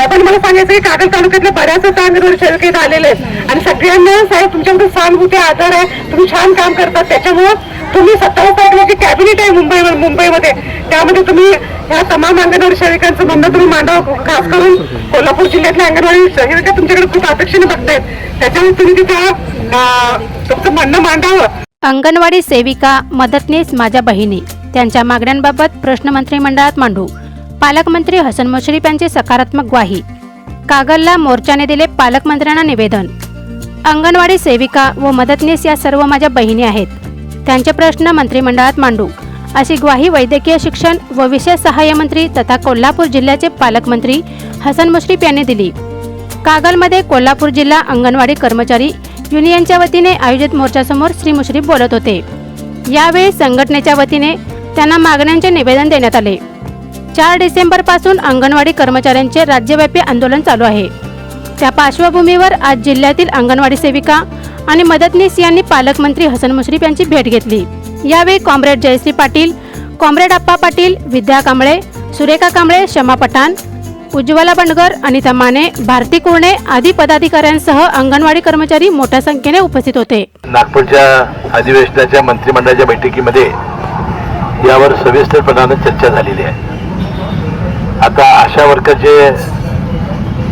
साहेबांनी मला सांगायचं की कागल तालुक्यातल्या बऱ्याच आता अंगणवाडी सेविका आलेले आहेत. आणि सगळ्यांना साहेब तुमच्याकडे सहानुभूती आधार आहे. तुम्ही छान काम करतात. त्याच्यामुळं तुम्ही सत्तावीस तारखेला जी कॅबिनेट आहे मुंबई मुंबईमध्ये. त्यामध्ये तुम्ही ह्या तमाम अंगणवाडी सेविकांचं म्हणणं तुम्ही मांडव खास करून कोल्हापूर जिल्ह्यातल्या अंगणवाडी सेविका तुमच्याकडे खूप अपेक्षेने बघतायत. त्याच्यामुळे तुम्ही तिथं तुमचं म्हणणं मांडावं. अंगणवाडी सेविका मदतनीस माझ्या बहिणी. त्यांच्या मागण्यांबाबत प्रश्न मंत्रिमंडळात मांडू. पालकमंत्री हसन मुश्रीफ यांची सकारात्मक ग्वाही. कागलला मोर्चाने दिले पालकमंत्र्यांना निवेदन. अंगणवाडी सेविका व मदतनीस या सर्व माझ्या बहिणी आहेत. त्यांचे प्रश्न मंत्रिमंडळात मांडू. अशी ग्वाही वैद्यकीय शिक्षण व विशेष सहाय्य मंत्री तथा कोल्हापूर जिल्ह्याचे पालकमंत्री हसन मुश्रीफ यांनी दिली. कागलमध्ये कोल्हापूर जिल्हा अंगणवाडी कर्मचारी युनियनच्या वतीने आयोजित मोर्चासमोर श्री मुश्रीफ बोलत होते. यावेळी संघटनेच्या वतीने त्यांना मागण्यांचे निवेदन देण्यात आले. चार डिसेंबरपासून अंगणवाडी कर्मचाऱ्यांचे राज्यव्यापी आंदोलन चालू आहे. त्या पार्श्वभूमीवर आज जिल्ह्यातील अंगणवाडी सेविका आणि मदतनीस यांनी पालकमंत्री हसन मुश्रीफ यांची भेट घेतली. यावेळी कॉम्रेड जयश्री पाटील कॉम्रेड अप्पा पाटील विद्या कांबळे सुरेखा कांबळे शमा पठाण उज्ज्वला बंडगर अनिता माने भारती कुर्णे आदी पदाधिकाऱ्यांसह अंगणवाडी कर्मचारी मोठ्या संख्येने उपस्थित होते. नागपूरच्या अधिवेशनाच्या मंत्रिमंडळाच्या बैठकीमध्ये यावर सविस्तरपणाने चर्चा झालेली आहे. आता आशा वर्गाचे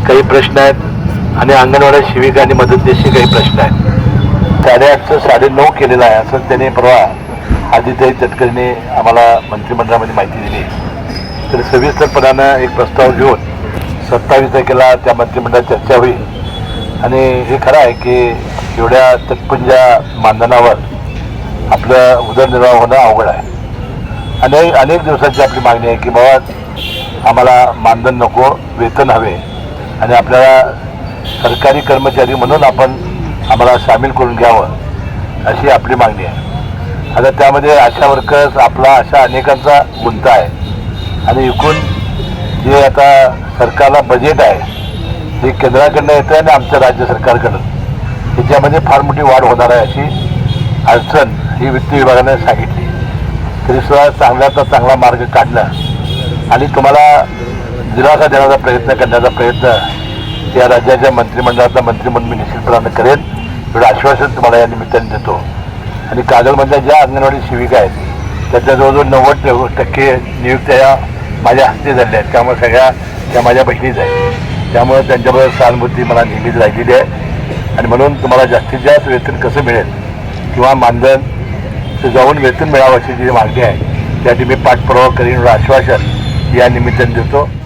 काही प्रश्न आहेत आणि अंगणवाडी शिविका आणि मदतनीशी काही प्रश्न आहेत साडेआठचं साडेनऊ केलेलं आहे असं त्याने परवा आदित्य चटकरीने आम्हाला मंत्रिमंडळामध्ये माहिती दिली. तर सविस्तरपणानं एक प्रस्ताव घेऊन सत्तावीस तारखेला त्या मंत्रिमंडळात चर्चा होईल. आणि हे खरं आहे की एवढ्या तटपुंजा मानधनावर आपलं उदरनिर्वाह होणं अवघड आहे. अनेक अनेक दिवसांची आपली मागणी आहे की बाबा आम्हाला मानधन नको वेतन हवे. आणि आपल्याला सरकारी कर्मचारी म्हणून आपण आम्हाला सामील करून घ्यावं अशी आपली मागणी आहे. आता त्यामध्ये आशा वर्कर्स आपला अशा अनेकांचा गुंता आहे. आणि एकूण जे आता सरकारला बजेट आहे हे केंद्राकडनं येतं आणि आमच्या राज्य सरकारकडून. त्याच्यामध्ये फार मोठी वाढ होणार आहे अशी अडचण ही वित्त विभागाने सांगितली. तरी सुद्धा चांगल्याचा चांगला मार्ग काढणं आणि तुम्हाला दिलासा देण्याचा प्रयत्न करण्याचा प्रयत्न या राज्याच्या मंत्रिमंडळाचा मंत्री म्हणून मी निश्चितपणानं करेन. एवढं आश्वासन तुम्हाला या निमित्ताने देतो. आणि कागलमधल्या ज्या अंगणवाडी सेविका आहेत त्याच्या जवळजवळ नव्वद टक्के नियुक्त्या या माझ्या हस्ते झाल्या आहेत. त्यामुळे सगळ्या त्या माझ्या बहिणीच आहेत. त्यामुळे त्यांच्याबरोबर सहानुभूती मला नेहमीच राहिलेली आहे. आणि म्हणून तुम्हाला जास्तीत जास्त वेतन कसं मिळेल किंवा मानधन ते जाऊन वेतन मिळावं अशी जी मागणी आहे त्यासाठी मी पाठपुरावा करीन. एवढं आश्वासन या निमित्ताने देतो.